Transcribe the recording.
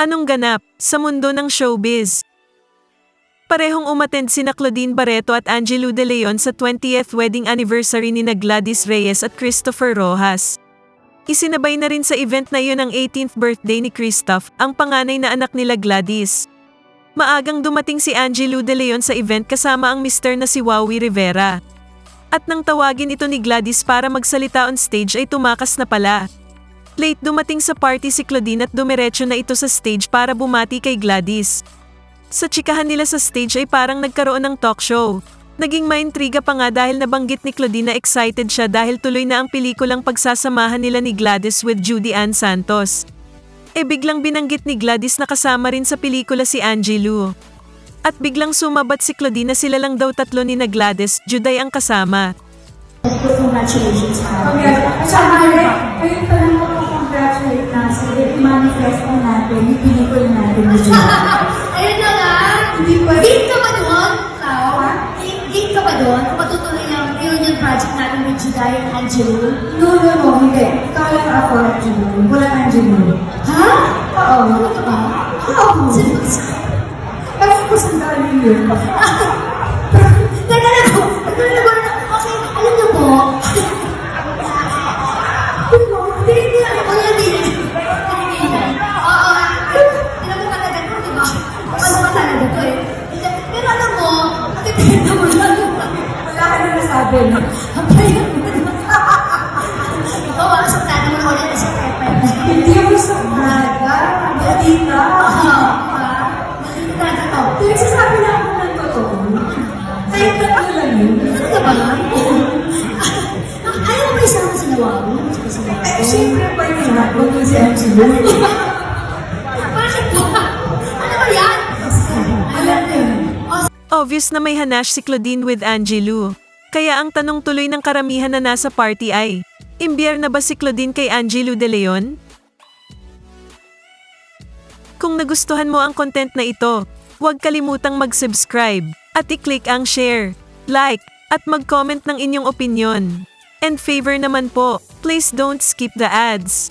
Anong ganap sa mundo ng showbiz? Parehong umattend sina Claudine Barreto at Angelo De Leon sa 20th wedding anniversary ni na Gladys Reyes at Christopher Rojas. Isinabay na rin sa event na iyon ang 18th birthday ni Christoph, ang panganay na anak nila Gladys. Maagang dumating si Angelo De Leon sa event kasama ang mister na si Wowie Rivera. At nang tawagin ito ni Gladys para magsalita on stage ay tumakas na pala. Late dumating sa party si Claudine at dumiretso na ito sa stage para bumati kay Gladys. Sa chikahan nila sa stage ay parang nagkaroon ng talk show. Naging maintriga pa nga dahil nabanggit ni Claudine na excited siya dahil tuloy na ang pelikulang pagsasamahan nila ni Gladys with Judy Ann Santos. E biglang binanggit ni Gladys na kasama rin sa pelikula si Angelou. At biglang sumabat si Claudine na sila lang daw tatlo ni na Gladys, Juday ang kasama. Congratulations, ma'am. At saka, ayun pa lang ako congratulate na sa i-manifest mo natin yung pelikula natin ni Julia. Ayun na nga. Hindi pa. Game ka ba doon? Ikaw? Game- Game ka ba doon? Kung matutuloy yung reunion project natin with Juday and Angelo? No, no, no, hindi. Kaya ako at Julia. Wala ang Julia. Ha? Oo. Ano ka ba? Oo. Sino ko sa dali yun. ka. Ang payat mo. Ikaw, ah, sa plano mo na ulit sa Pepe. Hindi ako sa braga. Balita. Pinagsasabi na ako ng totoo. Kaya tatlo lang yun. Ayaw mo ba isama si Nawawi? Eh, siyempre pa yun. Huwag yung si Angelo. Bakit ba? Ano ba yan? Alam niyo. Obvious na may hanash si Claudine with Angelou. Kaya ang tanong tuloy ng karamihan na nasa party ay, imbiyer na ba si Claudine kay Angelo De Leon? Kung nagustuhan mo ang content na ito, huwag kalimutang mag-subscribe at i-click ang share, like, at mag-comment ng inyong opinion. And favor naman po, please don't skip the ads.